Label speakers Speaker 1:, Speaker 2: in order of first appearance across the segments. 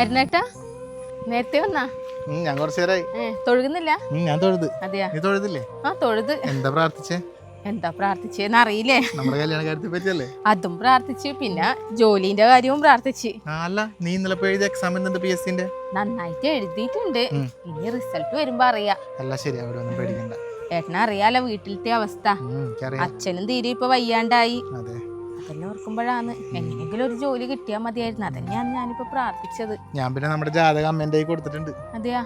Speaker 1: അരുണേട്ടാ നേരത്തെ വന്നാ?
Speaker 2: ഞാൻ കുറച്ചു നേരമായി
Speaker 1: തൊഴുകുന്നില്ല?
Speaker 2: ഞാൻ തൊഴുത്.
Speaker 1: അതെയാ?
Speaker 2: നീ തൊഴുതില്ലേ?
Speaker 1: ആ തൊഴുത്.
Speaker 2: എന്താ പ്രാർത്ഥിച്ചേ?
Speaker 1: എന്താ പ്രാർത്ഥിച്ചേന്ന് അറിയില്ലേ
Speaker 2: നമ്മുടെ കല്യാണ കാര്യത്തെ പറ്റിയല്ലേ?
Speaker 1: അതും പ്രാർത്ഥിച്ചു പിന്നെ ജോലിന്റെ കാര്യവും പ്രാർത്ഥിച്ചു.
Speaker 2: അല്ല നീ ഇന്നലെ എഴുതിയ എക്സാം എന്തുണ്ട് പി എസ് സിന്റെ
Speaker 1: നന്നായിട്ട് എഴുതിയിട്ടുണ്ട്. ഇനി റിസൾട്ട് വരുമ്പോ അറിയാ.
Speaker 2: അല്ല ശരി അവിടെ ഒന്നും പേടിക്കണ്ട.
Speaker 1: ഏട്ടനറിയാലോ വീട്ടിലത്തെ അവസ്ഥ. അച്ഛനും തീരെ ഇപ്പൊ വയ്യാണ്ടായി.
Speaker 2: അതെ.
Speaker 1: അതെല്ലാം ഓർക്കുമ്പോഴാണ്. എങ്ങനെയെങ്കിലും ഒരു ജോലി കിട്ടിയാൽ മതിയായിരുന്നു. അതന്നെയാണ് ഞാനിപ്പോ പ്രാർത്ഥിച്ചത്.
Speaker 2: ഞാൻ പിന്നെ നമ്മുടെ ജാതകം അമ്മേന്റെ കൊടുത്തിട്ടുണ്ട്.
Speaker 1: അതെയാ.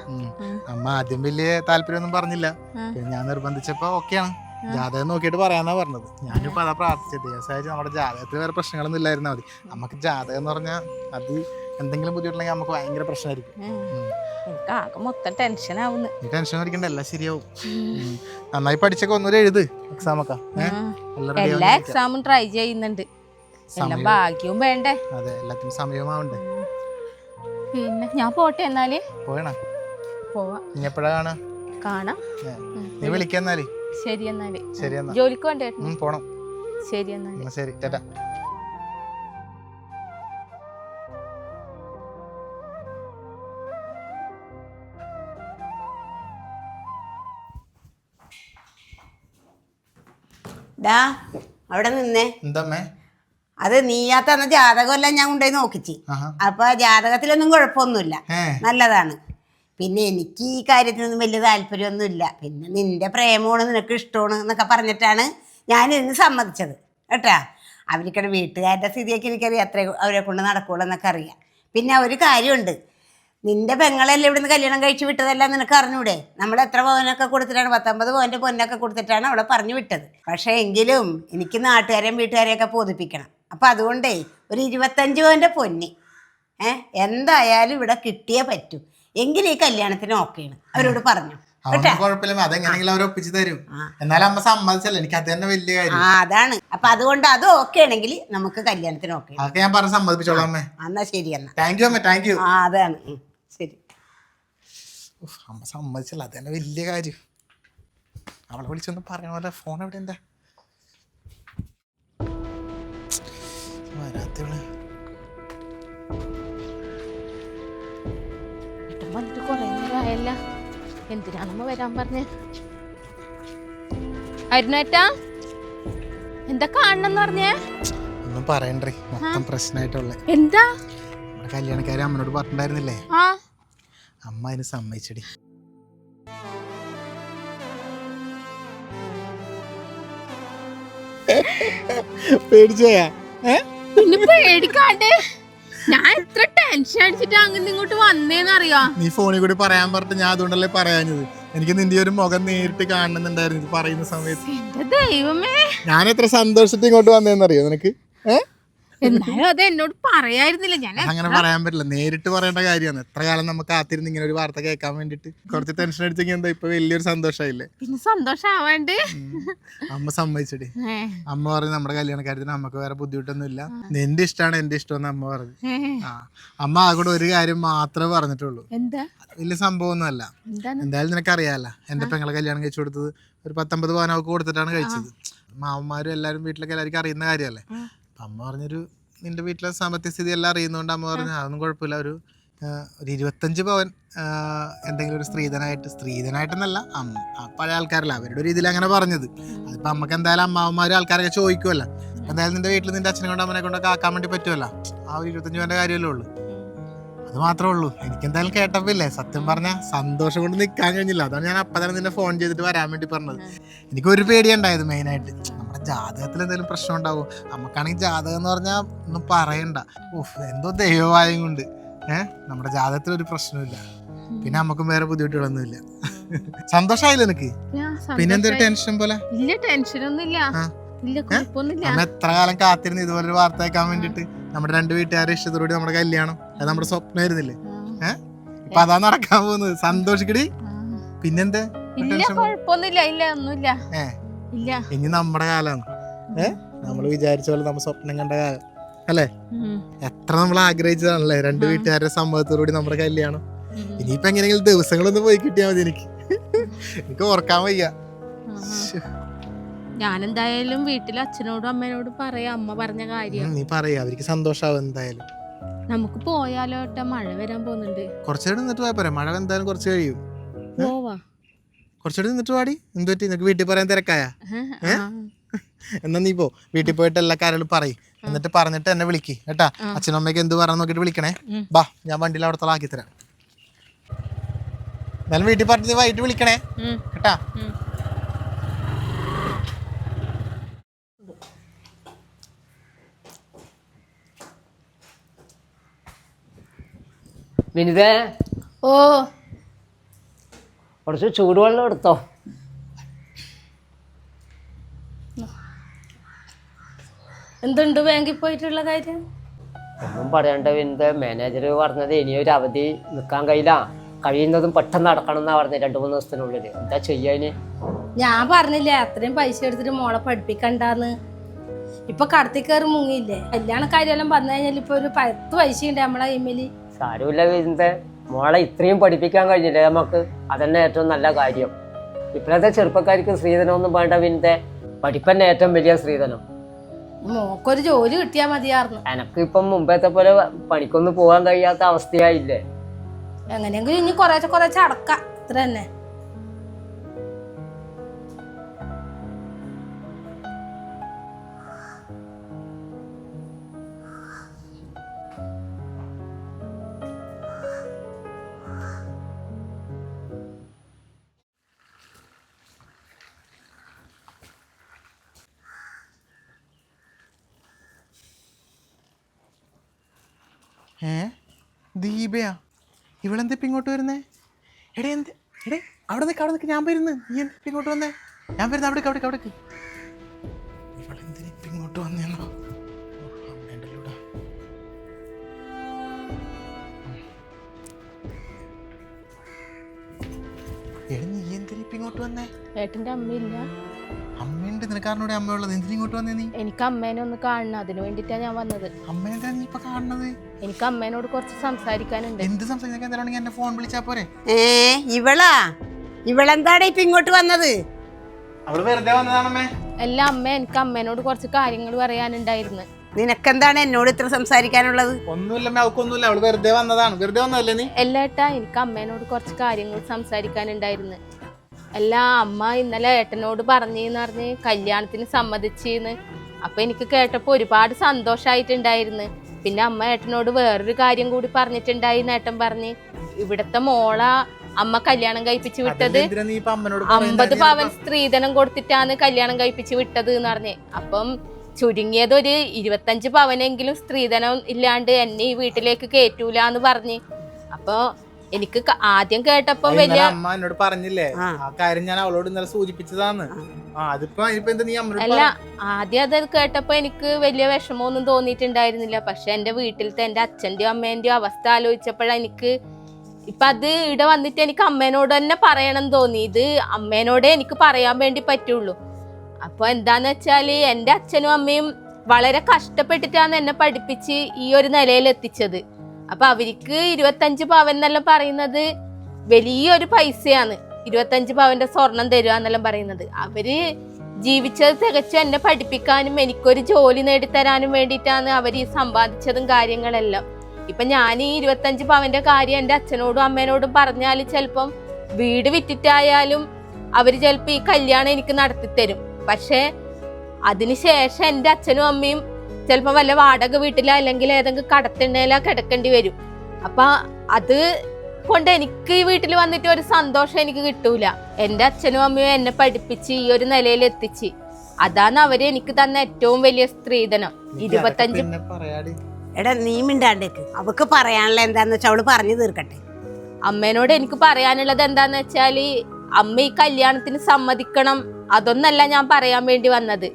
Speaker 2: അമ്മ ആദ്യം വലിയ താല്പര്യമൊന്നും പറഞ്ഞില്ല. പിന്നെ ഞാൻ നിർബന്ധിച്ചപ്പോ ഓക്കെയാണ്. ജാതകം നോക്കിയിട്ട് പറയാന്നാ പറഞ്ഞത്. ഞാനിപ്പോ അതാ പ്രാർത്ഥിച്ചത് ദിവസമായിട്ട് നമ്മുടെ ജാതകത്തിൽ വേറെ പ്രശ്നങ്ങളൊന്നും ഇല്ലായിരുന്നാ മതി. നമുക്ക് ജാതകം എന്ന് പറഞ്ഞാൽ അത് എന്തെങ്കിലും ബുദ്ധിമുട്ടുണ്ടെങ്കിൽ നമുക്ക് ഭയങ്കര പ്രശ്നമായിരിക്കും.
Speaker 1: എനിക്ക് ആകെ മൊത്തം ടെൻഷൻ ആവുന്നു.
Speaker 2: ടെൻഷൻ എല്ലാം ശരിയാവും. നന്നായി പഠിച്ചൊക്കെ ഒന്നുകൂടെ എഴുത്. എക്സാം ഒക്കെ. എല്ലാം
Speaker 1: എക്സാമും ട്രൈ ചെയ്യുന്നുണ്ട്. എല്ലാം ഭാഗ്യവും വേണ്ടേ?
Speaker 2: അതെ എല്ലാത്തിനും സമയമാവണ്ടേ
Speaker 1: പിന്നെ ഞാൻ പോട്ടെ എന്നാൽ?
Speaker 2: പോയണ
Speaker 1: പോവാ.
Speaker 2: നീ എപ്പോഴാ കാണാ?
Speaker 1: കാണാം.
Speaker 2: നീ വിളിക്കാന്നാൽ
Speaker 1: ശരി എന്നാൽ.
Speaker 2: ശരി എന്നാ.
Speaker 1: ജോലിക്ക് വേണ്ടേ
Speaker 2: പോണം.
Speaker 1: ശരി എന്നാൽ.
Speaker 2: എന്നാ ശരി ചേട്ടാ
Speaker 3: ഡാ അവിടെ നിന്നേ.
Speaker 2: എന്തമ്മേ?
Speaker 3: അത് നീയാത്ത അന്ന് ജാതകമെല്ലാം ഞാൻ കൊണ്ടുപോയി നോക്കിച്ച്. അപ്പൊ ജാതകത്തിലൊന്നും കുഴപ്പമൊന്നുമില്ല. നല്ലതാണ്. പിന്നെ എനിക്ക് ഈ കാര്യത്തിനൊന്നും വലിയ താല്പര്യമൊന്നുമില്ല. പിന്നെ നിന്റെ പ്രേമമാണ് നിനക്ക് ഇഷ്ടമാണ് എന്നൊക്കെ പറഞ്ഞിട്ടാണ് ഞാൻ ഇതിന് സമ്മതിച്ചത്. കേട്ടാ? അവർക്കടെ വീട്ടുകാരുടെ സ്ഥിതിയൊക്കെ എനിക്കറിയാം. അത്ര അവരെ കൊണ്ട് നടക്കുള്ളൂ എന്നൊക്കെ അറിയാം. പിന്നെ ഒരു കാര്യമുണ്ട്. നിന്റെ പെങ്ങളല്ലേ ഇവിടുന്ന് കല്യാണം കഴിച്ചു വിട്ടതെല്ലാം നിനക്ക് അറിഞ്ഞൂടെ? നമ്മൾ എത്ര പവനൊക്കെ കൊടുത്തിട്ടാണ് പത്തൊമ്പത് പവന്റെ പൊന്നൊക്കെ കൊടുത്തിട്ടാണ് അവളെ പറഞ്ഞു വിട്ടത്. പക്ഷേ എങ്കിലും എനിക്ക് നാട്ടുകാരെയും വീട്ടുകാരെയൊക്കെ ബോധിപ്പിക്കണം. അപ്പം അതുകൊണ്ടേ ഒരു ഇരുപത്തഞ്ച് പവന്റെ പൊന്നി. ഏ? എന്തായാലും ഇവിടെ കിട്ടിയേ പറ്റൂ. എങ്കിലും ഈ കല്യാണത്തിന് ഓക്കെയാണ് അവരോട് പറഞ്ഞു.
Speaker 2: അവനൊന്നും കുഴപ്പമില്ല. അതെങ്ങനെയെങ്കിലും അവർ ഒപ്പിച്ച് തരും. എന്നാലും അമ്മ സമ്മതിച്ചല്ലേ. എനിക്ക് അത് തന്നെ വലിയ കാര്യം.
Speaker 3: ആ അതാണ്. അപ്പൊ അതുകൊണ്ട് അത് ഓക്കെ ആണെങ്കിൽ നമുക്ക് കല്യാണത്തിന് ഓക്കെ
Speaker 2: ഞാൻ പറഞ്ഞ് സമ്മതിപ്പിച്ചോളാം അമ്മേ.
Speaker 3: എന്നാ ശരി എന്നാ.
Speaker 2: താങ്ക് യു അമ്മ. താങ്ക് യു
Speaker 3: അതാണ്.
Speaker 2: അമ്മ സമ്മതിച്ചല്ല. അത് തന്നെ വലിയ കാര്യം. അവളെ വിളിച്ചൊന്ന് പറയണ പോലെ ഫോൺ എവിടെ എന്താ
Speaker 1: വരാത്തവൾ വന്നിട്ട് കൊറേ നേരമായല്ല എന്തിനാണമ്മ വരാൻ പറഞ്ഞ്? അരുണേട്ടാ എന്താ കാണണം പറഞ്ഞേ?
Speaker 2: ഒന്നും പറയണ്ടേ മൊത്തം പ്രശ്നമായിട്ടുള്ള
Speaker 1: എന്താ?
Speaker 2: കല്യാണക്കാരി അമ്മനോട് പറഞ്ഞിട്ടുണ്ടായിരുന്നില്ലേ?
Speaker 1: ആ.
Speaker 2: അമ്മ അതിന് സമ്മതിച്ചടി. പേടിച്ചോയാ?
Speaker 1: പിന്നെ പേടിക്കാണ്ട്. ഞാൻ എത്ര ടെൻഷൻ അടിച്ചിട്ട് അങ്ങനെ ഇങ്ങോട്ട് വന്നേന്നറിയോ
Speaker 2: നീ ഫോണിൽ കൂടി പറയാൻ പറഞ്ഞിട്ട് ഞാൻ അതുകൊണ്ടല്ലേ പറയാഞ്ഞത്? എനിക്ക് നിന്റെ ഒരു മുഖം നേരിട്ട് കാണുന്നുണ്ടായിരുന്നു ഇത് പറയുന്ന സമയത്ത്.
Speaker 1: എന്റെ ദൈവമേ.
Speaker 2: ഞാൻ എത്ര സന്തോഷത്തിൽ ഇങ്ങോട്ട് വന്നേന്നറിയോ നിനക്ക്? ഏഹ്
Speaker 1: എന്നാലും അത് എന്നോട് പറയായിരുന്നില്ല. ഞാൻ
Speaker 2: അങ്ങനെ പറയാൻ പറ്റില്ല. നേരിട്ട് പറയേണ്ട കാര്യമാണ്. എത്ര കാലം നമുക്ക് കാത്തിരുന്ന് ഇങ്ങനെ ഒരു വാർത്ത കേൾക്കാൻ വേണ്ടിട്ട് കുറച്ച് ടെൻഷൻ അടിച്ചെങ്കിൽ എന്താ ഇപ്പൊ വലിയൊരു സന്തോഷമായില്ലേ
Speaker 1: പിന്നെ സന്തോഷാവാണ്ട്.
Speaker 2: അമ്മ സമ്മതിച്ചടി. അമ്മ പറഞ്ഞു നമ്മുടെ കല്യാണ കല്യാണക്കാര്യത്തിന് നമുക്ക് വേറെ ബുദ്ധിമുട്ടൊന്നും ഇല്ല നിന്റെ ഇഷ്ടമാണ് എന്റെ ഇഷ്ടം എന്ന് അമ്മ പറഞ്ഞു.
Speaker 1: അമ്മ
Speaker 2: ആ അമ്മ ആകോടെ ഒരു കാര്യം മാത്രമേ പറഞ്ഞിട്ടുള്ളൂ. വലിയ സംഭവമൊന്നുമല്ല. എന്തായാലും നിനക്കറിയാലോ എന്റെ പെങ്ങളെ കല്യാണം കഴിച്ചു കൊടുത്തത് ഒരു പത്തൊമ്പത് പവനൊക്കെ കൊടുത്തിട്ടാണ് കഴിച്ചത്. മാമന്മാരും എല്ലാവരും വീട്ടിലൊക്കെ എല്ലാവർക്കും അറിയുന്ന കാര്യമല്ലേ? അമ്മ പറഞ്ഞൊരു നിന്റെ വീട്ടിലെ സാമ്പത്തിക സ്ഥിതി എല്ലാം അറിയുന്നതുകൊണ്ട് അമ്മ പറഞ്ഞു അതൊന്നും കുഴപ്പമില്ല. ഒരു ഒരു ഇരുപത്തഞ്ച് പവൻ എന്തെങ്കിലും ഒരു സ്ത്രീധനായിട്ട് സ്ത്രീധനായിട്ടെന്നല്ല അമ്മ പഴയ ആൾക്കാരല്ല അവരുടെ ഒരു രീതിയിൽ അങ്ങനെ പറഞ്ഞത്. അതിപ്പോൾ അമ്മയ്ക്ക് എന്തായാലും അമ്മാവന്മാരും ആൾക്കാരൊക്കെ ചോദിക്കുമല്ലോ എന്തായാലും നിന്റെ വീട്ടിൽ നിന്റെ അച്ഛനെ കൊണ്ട് അമ്മനെ കൊണ്ടൊക്കെ ആക്കാൻ വേണ്ടി പറ്റുമല്ലോ ആ ഒരു ഇരുപത്തഞ്ച് പവന്റെ കാര്യമല്ലേ ഉള്ളൂ. അത് മാത്രമേ ഉള്ളൂ. എനിക്ക് എന്തായാലും കേട്ടപ്പോ ഇല്ലേ സത്യം പറഞ്ഞ സന്തോഷം കൊണ്ട് നിൽക്കാൻ കഴിഞ്ഞില്ല. അതാണ് ഞാൻ അപ്പം തന്നെ നിന്നെ ഫോൺ ചെയ്തിട്ട് വരാൻ വേണ്ടി പറഞ്ഞത്. എനിക്ക് ഒരു പേടിയുണ്ടായത് മെയിനായിട്ട് നമ്മുടെ ജാതകത്തിൽ എന്തെങ്കിലും പ്രശ്നം ഉണ്ടാവും? നമുക്കാണെങ്കിൽ ജാതകം എന്ന് പറഞ്ഞാൽ ഒന്നും പറയണ്ട. ഓഹ് എന്തോ ദൈവവായം കൊണ്ട്. ഏഹ് നമ്മുടെ ജാതകത്തിൽ ഒരു പ്രശ്നമില്ല പിന്നെ നമുക്കും വേറെ ബുദ്ധിമുട്ടുകളൊന്നുമില്ല. സന്തോഷമായില്ല എനിക്ക്
Speaker 1: പിന്നെന്തൊരു
Speaker 2: ടെൻഷൻ പോലെ?
Speaker 1: ഇല്ല ടെൻഷനൊന്നുമില്ല
Speaker 2: എത്ര കാലം കാത്തിരുന്ന് ഇതുപോലൊരു വാർത്ത കേൾക്കാൻ വേണ്ടിട്ട് നമ്മുടെ രണ്ട് വീട്ടുകാരെ ഇഷ്ടത്തോടെ നമ്മുടെ കല്യാണം അത് നമ്മുടെ സ്വപ്നമായിരുന്നില്ലേ?
Speaker 1: ഏഹ്
Speaker 2: ഇപ്പൊ അതാ നടക്കാൻ പോകുന്നത്. സന്തോഷിക്കടി. പിന്നെന്താ?
Speaker 1: ഇല്ല കുഴപ്പമൊന്നുമില്ല ഇല്ല ഒന്നുമില്ല.
Speaker 2: ഏ.
Speaker 1: ഇല്ല.
Speaker 2: ഇനി നമ്മുടെ കാലാണ് ഏ? നമ്മൾ വിചാരിച്ച പോലെ നമ്മൾ സ്വപ്നം കണ്ട കാലം. അല്ലേ? എത്ര നമ്മൾ ആഗ്രഹിച്ചതാണല്ലേ? രണ്ട് വീട്ടുകാരുടെ സമ്മതത്തോടുകൂടി നമ്മുടെ കല്യാണം. ഇനിയിപ്പോ എങ്ങനെയെങ്കിലും ദിവസങ്ങളൊന്നും പോയി കിട്ടിയാൽ മതി എനിക്ക്. എനിക്ക് ഓർക്കാൻ വയ്യ.
Speaker 1: ഞാനെന്തായാലും വീട്ടിൽ അച്ഛനോടും അമ്മേനോടും പറയാം. അമ്മ പറഞ്ഞ കാര്യം.
Speaker 2: നീ പറയാ. അവർക്ക് സന്തോഷാവും എന്തായാലും.
Speaker 1: നമുക്ക് പോയാലോ ഏട്ടാ മഴ വരാൻ പോകുന്നുണ്ട്.
Speaker 2: കുറച്ചേരം നിന്നിട്ട് പോയാ പോരെ. മഴ എന്തായാലും കുറച്ച് കഴിയും.
Speaker 1: പോവാ.
Speaker 2: കുറച്ചുകൂടി നിന്നിട്ട് പാടി എന്ത് പറ്റി? നിനക്ക് വീട്ടിൽ പറയാൻ തിരക്കായ? എന്നാ നീ പോ. വീട്ടിൽ പോയിട്ട് എല്ലാ കാര്യങ്ങളും പറയും. എന്നിട്ട് പറഞ്ഞിട്ട് എന്നെ വിളിക്ക്. കേട്ടാ? അച്ഛനും അമ്മയ്ക്ക് എന്ത് പറയാൻ നോക്കിട്ട് വിളിക്കണേ. ബാ ഞാൻ വണ്ടിയിൽ അവിടത്തോളം ആക്കി തരാം. എന്നാലും വീട്ടിൽ പറഞ്ഞിട്ട് വൈകിട്ട് വിളിക്കണേ. കേട്ടാ?
Speaker 4: വിനിതേ
Speaker 1: ഓ.
Speaker 4: കുറച്ച് ചൂടുവെള്ളം എടുത്തോ.
Speaker 1: എന്തുണ്ട് ബാങ്കിൽ പോയിട്ടുള്ള കാര്യം?
Speaker 4: ഒന്നും പറയണ്ട വിനിത മാനേജർ പറഞ്ഞത് ഇനിയൊരു അവധി നിൽക്കാൻ കഴിയില്ല. കഴിയുന്നതും പെട്ടെന്ന് നടക്കണം എന്നാ പറഞ്ഞത് രണ്ടു മൂന്ന് ദിവസത്തിനുള്ളിൽ എന്താ ചെയ്യാന്
Speaker 5: ഞാൻ പറഞ്ഞില്ലേ അത്രയും പൈസ എടുത്തിട്ട് മോളെ പഠിപ്പിക്കണ്ടെന്ന്. ഇപ്പൊ കടത്തി കയറി മുങ്ങിയില്ലേ? കല്യാണ കാര്യമെല്ലാം വന്നു കഴിഞ്ഞാൽ ഇപ്പൊ ഒരു പത്ത് പൈസ ഉണ്ട് നമ്മളെ കൈമേൽ
Speaker 4: സാരമില്ല വിനിത മോളെ ഇത്രയും പഠിപ്പിക്കാൻ കഴിഞ്ഞില്ലേ നമുക്ക്? അതന്നെ ഏറ്റവും നല്ല കാര്യം. ഇപ്പോഴത്തെ ചെറുപ്പക്കാർക്ക് സ്ത്രീധനമൊന്നും വേണ്ട വിനിത പഠിപ്പന്നെ ഏറ്റവും വലിയ സ്ത്രീധനം.
Speaker 5: മോക്കൊരു ജോലി കിട്ടിയാ മതിയായിരുന്നു.
Speaker 4: എനക്ക് ഇപ്പം മുമ്പത്തെ പോലെ പണിക്കൊന്നും പോകാൻ കഴിയാത്ത അവസ്ഥയായില്ലേ?
Speaker 5: എങ്ങനെയെങ്കിലും ഇനി കുറേശ്ശെ കുറേശ്ശെ അടക്കാം. ഇത്ര തന്നെ
Speaker 2: ഏ? ദീപയാ. ഇവളെന്താ ഇപ്പം ഇങ്ങോട്ട് വരുന്നേ? എടേ എന്ത്? എടേ അവിടെ നിൽക്ക് അവിടെ ഞാൻ വരുന്നു. നീ എന്ത് ഇങ്ങോട്ട് വന്നേ? ഞാൻ വരുന്നു അവിടേക്ക് അവിടേക്ക് അവിടേക്ക്. ഇവളെന്തിനാ ഇപ്പം ഇങ്ങോട്ട് വന്നേന്നോ. എടി നീ എന്തിനാ ഇപ്പം ഇങ്ങോട്ട് വന്നേ?
Speaker 1: ഏട്ടന്റെ അമ്മയില്ല.
Speaker 2: അമ്മയുണ്ട് നിനക്കാരനോട് അമ്മയുള്ളത്? എന്തിനാ ഇങ്ങോട്ട് വന്നേ നീ?
Speaker 1: എനിക്ക് അമ്മേനെ ഒന്ന് കാണണം. അതിനു വേണ്ടിട്ടാ ഞാൻ വന്നത്.
Speaker 2: അമ്മേനെ നീ ഇപ്പൊ കാണുന്നത്
Speaker 1: എനിക്ക് അമ്മേനോട് കുറച്ച് സംസാരിക്കാനുണ്ട്.
Speaker 2: എന്ത് സംസാരിക്കാൻ എന്നെ ഫോൺ വിളിച്ചാ പോരെ?
Speaker 3: ഏ ഇവളാ? ഇവളെന്താടേ ഇപ്പൊ ഇങ്ങോട്ട് വന്നത്?
Speaker 2: അവൾ വെറുതെ വന്നതാണമ്മേ.
Speaker 1: അല്ല അമ്മ എനിക്ക് അമ്മേനോട് കുറച്ച് കാര്യങ്ങൾ പറയാനുണ്ടായിരുന്നു.
Speaker 3: നിനക്കെന്താണ് എന്നോട് ഇത്ര സംസാരിക്കാനുള്ളത്?
Speaker 2: ഒന്നുമില്ല അവൾക്കൊന്നുമില്ല. അവൾ വെറുതെ വന്നതാണ്. വെറുതെ വന്നതല്ലേ നീ?
Speaker 1: അല്ല ഏട്ടാ എനിക്ക് അമ്മേനോട് കുറച്ച് കാര്യങ്ങൾ സംസാരിക്കാനുണ്ടായിരുന്നു. അല്ല അമ്മ ഇന്നലെ ഏട്ടനോട് പറഞ്ഞെന്ന് പറഞ്ഞ് കല്യാണത്തിന് സമ്മതിച്ചെന്ന്. അപ്പൊ എനിക്ക് കേട്ടപ്പോ ഒരുപാട് സന്തോഷായിട്ടുണ്ടായിരുന്നു. പിന്നെ അമ്മ ഏട്ടനോട് വേറൊരു കാര്യം കൂടി പറഞ്ഞിട്ടുണ്ടായി ഏട്ടൻ പറഞ്ഞ്. ഇവിടത്തെ മോള അമ്മ കല്യാണം കഴിപ്പിച്ചു വിട്ടത്? അമ്പത് പവൻ സ്ത്രീധനം കൊടുത്തിട്ടാണ് കല്യാണം കഴിപ്പിച്ച് വിട്ടത് എന്ന് പറഞ്ഞ്. അപ്പം ചുരുങ്ങിയത് ഒരു ഇരുപത്തഞ്ച് പവനെങ്കിലും സ്ത്രീധനം ഇല്ലാണ്ട് എന്നെ ഈ വീട്ടിലേക്ക് കേറ്റൂല എന്ന് പറഞ്ഞ്. അപ്പൊ എനിക്ക് ക- ആദ്യം കേട്ടപ്പോ വലിയ
Speaker 2: ഇന്നലെ അമ്മ എന്നോട് പറഞ്ഞില്ലേ
Speaker 3: ആ.
Speaker 2: ആ കാര്യം ഞാൻ അവളോട് ഇന്നലെ സൂചിപ്പിച്ചതാന്ന് ആ. അതിപ്പോ എന്താ നീ
Speaker 1: അല്ല
Speaker 2: പറ-
Speaker 1: ആദ്യം അത് കേട്ടപ്പോ എനിക്ക് വലിയ വിഷമമൊന്നും തോന്നിയിട്ടുണ്ടായിരുന്നില്ല. പക്ഷെ എന്റെ വീട്ടിലത്തെ എന്റെ അച്ഛന്റെയും അമ്മേന്റെയും അവസ്ഥ ആലോചിച്ചപ്പോഴാ എനിക്ക് ഇപ്പൊ അത് ഇവിടെ വന്നിട്ട് എനിക്ക് അമ്മേനോട് തന്നെ പറയണം തോന്നി. ഇത് അമ്മേനോടെ എനിക്ക് പറയാൻ വേണ്ടി പറ്റുള്ളൂ. അപ്പൊ എന്താന്ന് വെച്ചാൽ എന്റെ അച്ഛനും അമ്മയും വളരെ കഷ്ടപ്പെട്ടിട്ടാണ് എന്നെ പഠിപ്പിച്ച് ഈ ഒരു നിലയിൽ എത്തിച്ചത് അപ്പൊ അവർക്ക് ഇരുപത്തഞ്ച് പവൻ എന്നെല്ലാം പറയുന്നത്. വലിയൊരു പൈസയാണ്. ഇരുപത്തഞ്ച് പവന്റെ സ്വർണം തരുക എന്നെല്ലാം പറയുന്നത്. അവർ ജീവിച്ചത് തികച്ചും എന്നെ പഠിപ്പിക്കാനും എനിക്കൊരു ജോലി നേടിത്തരാനും വേണ്ടിയിട്ടാണ് അവർ ഈ സമ്പാദിച്ചതും കാര്യങ്ങളെല്ലാം. ഇപ്പൊ ഞാൻ ഈ ഇരുപത്തഞ്ച് പവന്റെ കാര്യം എന്റെ അച്ഛനോടും അമ്മേനോടും പറഞ്ഞാൽ ചിലപ്പം വീട് വിറ്റിട്ടായാലും അവർ ചിലപ്പോ ഈ കല്യാണം എനിക്ക് നടത്തിത്തരും. പക്ഷെ അതിനുശേഷം എന്റെ അച്ഛനും അമ്മയും ചിലപ്പോ വല്ല വാടക വീട്ടിലോ അല്ലെങ്കിൽ ഏതെങ്കിലും കടത്തിണ്ണയിലോ കിടക്കേണ്ടി വരും. അപ്പൊ അത് കൊണ്ട് എനിക്ക് ഈ വീട്ടിൽ വന്നിട്ട് ഒരു സന്തോഷം എനിക്ക് കിട്ടൂല. എന്റെ അച്ഛനും അമ്മയും എന്നെ പഠിപ്പിച്ച് ഈ ഒരു നിലയിൽ എത്തിച്ച്. അതാണ് അവർ എനിക്ക് തന്ന ഏറ്റവും വലിയ സ്ത്രീധനം. ഇരുപത്തഞ്ച്
Speaker 3: എടാ നീ മിണ്ടാണ്ടേക്ക് അവക്ക് പറയാനുള്ള എന്താന്ന് വെച്ചാൽ അവൾ പറഞ്ഞു തീർക്കട്ടെ.
Speaker 1: അമ്മേനോട് എനിക്ക് പറയാനുള്ളത് എന്താന്ന് വെച്ചാൽ അമ്മ ഈ കല്യാണത്തിന് സമ്മതിക്കണം. അതൊന്നല്ല ഞാൻ പറയാൻ വേണ്ടി വന്നത്.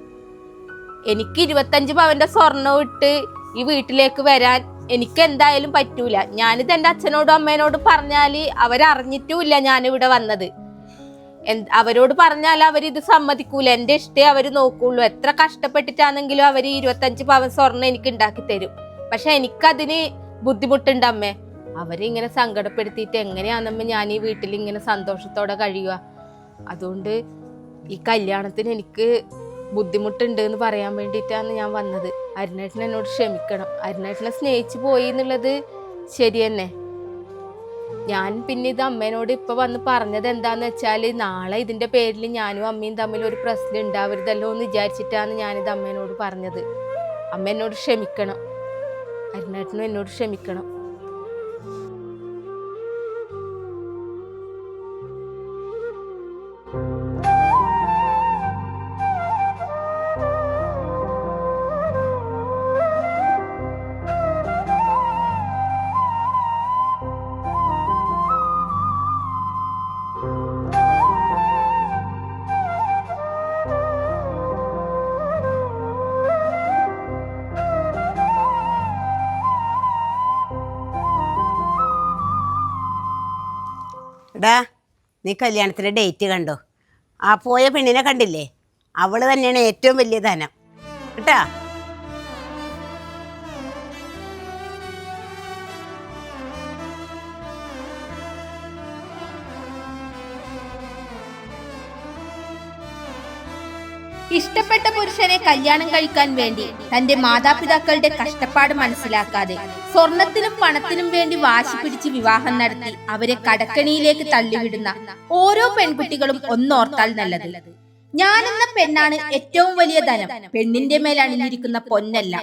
Speaker 1: എനിക്ക് ഇരുപത്തഞ്ച് പവന്റെ സ്വർണം ഇട്ട് ഈ വീട്ടിലേക്ക് വരാൻ എനിക്ക് എന്തായാലും പറ്റൂല. ഞാനിത് എന്റെ അച്ഛനോടും അമ്മേനോടും പറഞ്ഞാൽ അവരറിഞ്ഞിട്ടുമില്ല ഞാനിവിടെ വന്നത്. അവരോട് പറഞ്ഞാൽ അവരിത് സമ്മതിക്കൂല. എന്റെ ഇഷ്ടേ അവർ നോക്കുള്ളൂ. എത്ര കഷ്ടപ്പെട്ടിട്ടാണെങ്കിലും ഈ ഇരുപത്തഞ്ച് പവൻ സ്വർണം എനിക്ക് ഉണ്ടാക്കി തരും. പക്ഷെ എനിക്കതിന് ബുദ്ധിമുട്ടുണ്ട് അമ്മേ. അവരിങ്ങനെ സങ്കടപ്പെടുത്തിയിട്ട് എങ്ങനെയാണെന്നമ്മ ഞാൻ ഈ വീട്ടിൽ ഇങ്ങനെ സന്തോഷത്തോടെ കഴിയുക. അതുകൊണ്ട് ഈ കല്യാണത്തിന് എനിക്ക് ബുദ്ധിമുട്ടുണ്ട് എന്ന് പറയാൻ വേണ്ടിയിട്ടാണ് ഞാൻ വന്നത്. അരുണേട്ടൻ എന്നോട് ക്ഷമിക്കണം. അരുണേട്ടനെ സ്നേഹിച്ചു പോയി എന്നുള്ളത് ശരി തന്നെ. ഞാൻ പിന്നെ ഇത് അമ്മേനോട് ഇപ്പൊ വന്ന് പറഞ്ഞത് എന്താന്ന് വെച്ചാൽ നാളെ ഇതിന്റെ പേരിൽ ഞാനും അമ്മയും തമ്മിൽ ഒരു പ്രശ്നം ഉണ്ടാവരുതല്ലോ എന്ന് വിചാരിച്ചിട്ടാണ് ഞാനിത് അമ്മേനോട് പറഞ്ഞത്. അമ്മ എന്നോട് ക്ഷമിക്കണം. അരുണേട്ടനും എന്നോട് ക്ഷമിക്കണം.
Speaker 3: എടാ നീ കല്യാണത്തിന്റെ ഡേറ്റ് കണ്ടോ? ആ പോയ പെണ്ണിനെ കണ്ടില്ലേ? അവൾ തന്നെയാണ് ഏറ്റവും വലിയ ധനം. കേട്ടാ?
Speaker 6: ഇഷ്ടപ്പെട്ട പുരുഷനെ കല്യാണം കഴിക്കാൻ വേണ്ടി തന്റെ മാതാപിതാക്കളുടെ കഷ്ടപ്പാട് മനസ്സിലാക്കാതെ സ്വർണത്തിനും പണത്തിനും വേണ്ടി വാശി പിടിച്ച് വിവാഹം നടത്തി അവരെ കടക്കണിയിലേക്ക് തള്ളിവിടുന്ന ഓരോ പെൺകുട്ടികളും ഒന്നോർത്താൽ നല്ലത്. ഞാനെന്ന പെണ്ണാണ് ഏറ്റവും വലിയ ധനം. പെണ്ണിന്റെ മേൽ അണിഞ്ഞിരിക്കുന്ന പൊന്നല്ല.